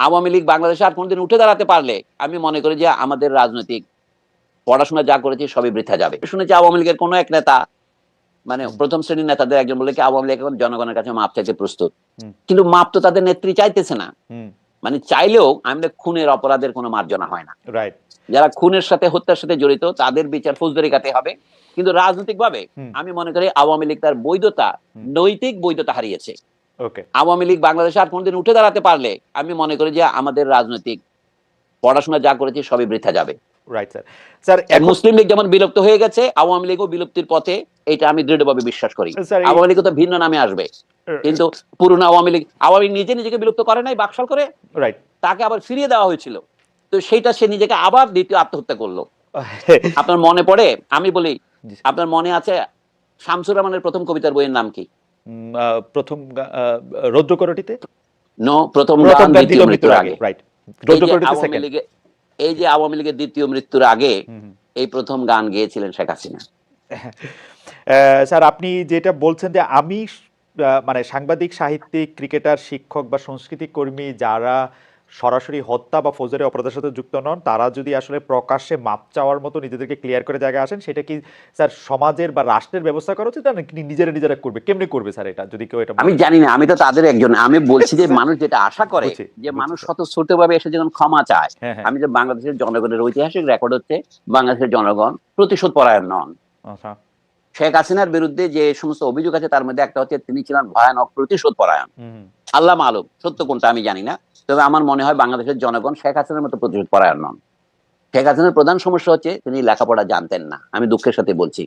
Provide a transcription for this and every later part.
আওয়ামী লীগ বাংলাদেশে আর কোনদিন উঠে দাঁড়াতে পারলে আমি মনে করি যে আমাদের রাজনৈতিক পড়াশোনা যা করেছি সবই বৃথা যাবে। শুনেছি আওয়ামী লীগের কোনো এক নেতা মানে প্রথম শ্রেণির নেতাদের একজন বলে কি আওয়ামী লীগ এখন জনগণের কাছে মাপ চাইতে প্রস্তুত। কিন্তু মাপ তো তাদের নেত্রী চাইতেছে না। মানে চাইলেও আমাদের খুনের অপরাধের কোনো মার্জনা হয় না। রাইট যারা খুনের সাথে হত্যার সাথে জড়িত তাদের বিচার ফৌজদারি কাতে হবে। কিন্তু রাজনৈতিক ভাবে আমি মনে করি আওয়ামী লীগ তার বৈধতা নৈতিক বৈধতা হারিয়েছে। আওয়ামী লীগ বাংলাদেশে আর কোনদিন উঠে দাঁড়াতে পারলে আমি মনে করি যে আমাদের রাজনৈতিক পড়াশোনা যা করেছি সবই বৃথা যাবে। Right sir sir Muslim League যেমন বিলুপ্ত হয়ে গেছে আওয়ামী লীগও বিলুপ্তির পথে এটা আমি দৃঢ়ভাবে বিশ্বাস করি। আওয়ামী লীগ তো ভিন্ন নামে আসবে। কিন্তু পুরনো আওয়ামী লীগ আওয়ামী নিজে নিজেকে বিলুপ্ত করে নাই বাকশাল করে। রাইট তাকে আবার ফিরিয়ে দেওয়া হয়েছিল। তো সেইটা সে নিজেকে আবার দ্বিতীয় আত্মহত্যা করল। আপনার মনে পড়ে? আমি বলি আপনার মনে আছে শামসুর রহমানের প্রথম কবিতার বইয়ের নাম কি? প্রথম রৌদ্র করটিতে রৌদ্রকরটিতে নো প্রথম গান দ্বিতীয় মৃত্যুর আগে। রাইট এই যে রৌদ্রকরটিতে আওয়ামী সেকেন্ড লীগের এই যে আওয়ামী লীগের দ্বিতীয় মৃত্যুর আগে এই প্রথম গান গেয়েছিলেন শেখ হাসিনা। স্যার আপনি যেটা বলছেন যে আমি আহ, মানে সাংবাদিক সাহিত্যিক ক্রিকেটার শিক্ষক বা সংস্কৃতি কর্মী যারা সরাসরি হত্যা বা ফৌজদারি অপরাধের সাথে যুক্ত নন তারা যদি আসলে প্রকাশ্যে মাপ চাওয়ার মতো নিজেদেরকে ক্লিয়ার করে জায়গায় আসেন সেটা কি স্যার সমাজের বা রাষ্ট্রের ব্যবস্থা করা উচিত নাকি নিজেরা নিজেরা করবে? কেমনে করবে স্যার এটা যদি কেউ এটা আমি জানি না আমি তো তাদের একজন আমি বলছি যে মানুষ যেটা আশা করে যে মানুষ স্যার। শত ভাবে এসে যখন ক্ষমা চায় হ্যাঁ হ্যাঁ। আমি যে বাংলাদেশের জনগণের ঐতিহাসিক রেকর্ড হচ্ছে বাংলাদেশের জনগণ প্রতিশোধ পরায়ণ নন। আচ্ছা। শেখ হাসিনার বিরুদ্ধে যে সমস্ত অভিযোগ আছে তার মধ্যে একটা হচ্ছে তিনি ছিলেন ভয়ানক প্রতিশোধ পরায়ণ। আল্লাহ মালুম সত্য কোনটা আমি জানি না। তবে আমার মনে হয় বাংলাদেশের জনগণ শেখ হাসিনার মতো প্রতিশোধ পরায়ণ নন। শেখ হাসিনার প্রধান সমস্যা হচ্ছে তিনি লেখাপড়া জানতেন না। আমি দুঃখের সাথে বলছি।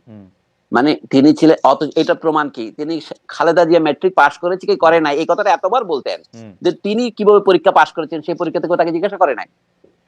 মানে তিনি ছিলেন অত এটা প্রমাণ কি? তিনি খালেদা জিয়া ম্যাট্রিক পাশ করেছে কি করে নাই? এই কথাটা এতবার বলতেন যে তিনি কীভাবে পরীক্ষা পাশ করেছেন? সেই পরীক্ষা থেকে তাকে জিজ্ঞাসা করে নাই।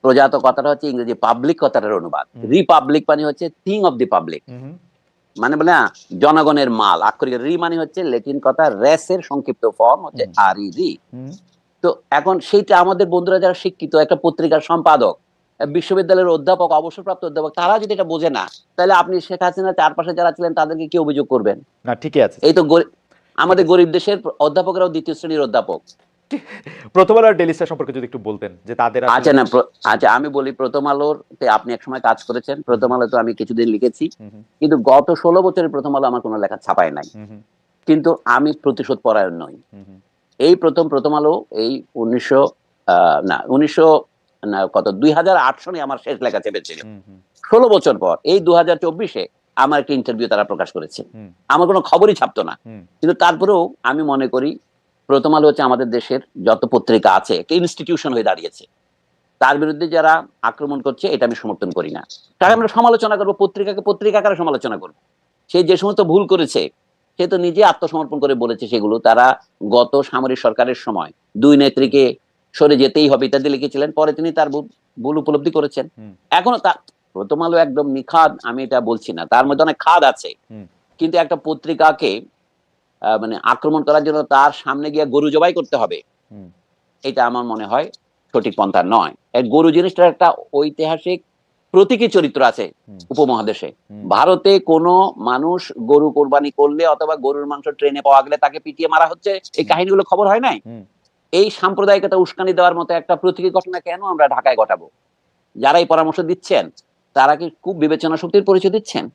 হুম। প্রজা তো কথাটা হচ্ছে ইংরেজি পাবলিক কথাটার অনুবাদ। রিপাবলিক মানে হচ্ছে থিং অফ দি পাবলিক মানে বলে না, জনগণের মাল। আক্ষরিক রি মানে হচ্ছে লেটিন কথা রেসের সংক্ষিপ্ত ফর্ম হচ্ছে আর ই রি তো এখন সেইটা আমাদের বন্ধুরা যারা শিক্ষিত একটা পত্রিকার সম্পাদক বিশ্ববিদ্যালয়ের অধ্যাপক অবসরপ্রাপ্ত অধ্যাপক তারা যদি এটা বোঝে না তাহলে আপনি শেখ হাসিনা চারপাশে যারা ছিলেন তাদেরকে কি অভিযোগ করবেন? না ঠিকই আছে। এই তো আমাদের গরিব দেশের অধ্যাপকরাও দ্বিতীয় শ্রেণির অধ্যাপক। প্রথম ডেলি স্টার সম্পর্কে যদি একটু বলতেন যে তাদের আচ্ছা না আচ্ছা আমি বলি প্রথম আপনি একসময় কাজ করেছেন প্রথম আলো তো আমি কিছুদিন লিখেছি। কিন্তু গত ষোলো বছরের প্রথম আলো আমার কোনো লেখা ছাপায় নাই। কিন্তু আমি প্রতিশোধ পরায়ণ নই। এই প্রথম প্রথম আলো এই উনিশশো না উনিশশো না কত দুই হাজার আট সনে আমার শেষ লেখা চেপেছিল। ষোলো বছর পর এই দু হাজার চব্বিশে আমার একটা ইন্টারভিউ তারা প্রকাশ করেছে। আমার কোনো খবরই ছাপতো না। কিন্তু তারপরেও আমি মনে করি প্রথম আলো হচ্ছে আমাদের দেশের যত পত্রিকা আছে একটা ইনস্টিটিউশন হয়ে দাঁড়িয়েছে। তার বিরুদ্ধে যারা আক্রমণ করছে এটা আমি সমর্থন করি না। তাকে আমরা সমালোচনা করব পত্রিকাকে পত্রিকা আকারে সমালোচনা করব? সে যে সমস্ত ভুল করেছে সে তো নিজে আত্মসমর্পণ করে বলেছে সেগুলো। তারা গত সামরিক সরকারের সময় দুই নেত্রীকে সরে যেতেই হবে ইত্যাদি লিখেছিলেন পরে তিনি তার ভুল- উপলব্ধি করেছেন। এখনও তা প্রথম আলো একদম নিখাদ আমি এটা বলছি না। তার মধ্যে অনেক খাদ আছে। কিন্তু একটা পত্রিকাকে মানে আক্রমণ করার জন্য তার সামনে গিয়ে গরু জবাই করতে হবে। এটা আমার মনে হয় সঠিক পন্থা নয়। এই গরু জিনিসটার একটা ঐতিহাসিক প্রতীকী চরিত্র আছে উপমহাদেশে। ভারতে কোনো মানুষ গরু কোরবানি করলে অথবা গরুর মাংস ট্রেনে পাওয়া গেলে তাকে পিটিয়ে মারা হচ্ছে এই কাহিনীগুলো খবর হয় নাই? এই সাম্প্রদায়িকতা উস্কানি দেওয়ার মতো একটা প্রতীকী ঘটনা কেন আমরা ঢাকায় ঘটাবো? যারা এই পরামর্শ দিচ্ছেন তারা কি খুব বিবেচনা শক্তির পরিচয় দিচ্ছেন?